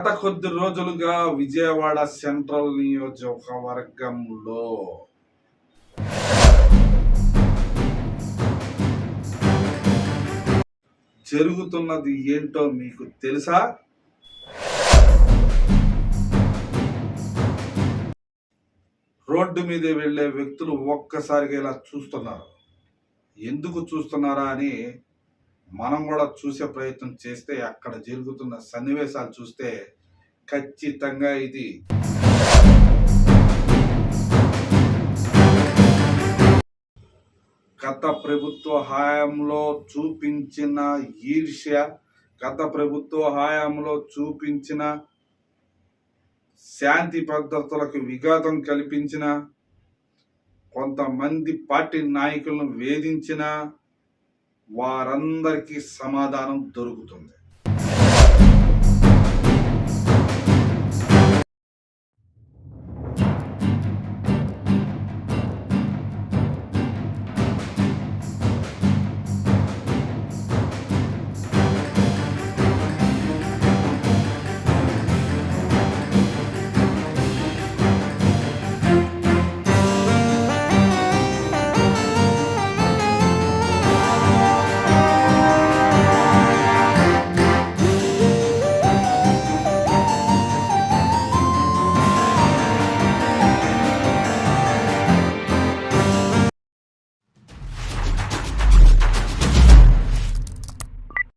గత కొద్ది రోజులుగా విజయవాడ సెంట్రల్ నియోజకవర్గంలో జరుగుతున్నది ఏంటో మీకు తెలుసా? రోడ్డు మీద వెళ్ళే వ్యక్తులు ఒక్కసారిగా ఇలా చూస్తున్నారు. ఎందుకు చూస్తున్నారా అని మనం కూడా చూసే ప్రయత్నం చేస్తే అక్కడ జరుగుతున్న సన్నివేశాలు చూస్తే ఖచ్చితంగా ఇది గత ప్రభుత్వ హయాంలో చూపించిన ఈర్ష్య గత ప్రభుత్వ హయాంలో చూపించిన శాంతి భద్రతలకు విఘాతం కల్పించిన కొంతమంది పార్టీ నాయకులను వేధించిన వారందరికీ సమాధానం దొరుకుతుంది.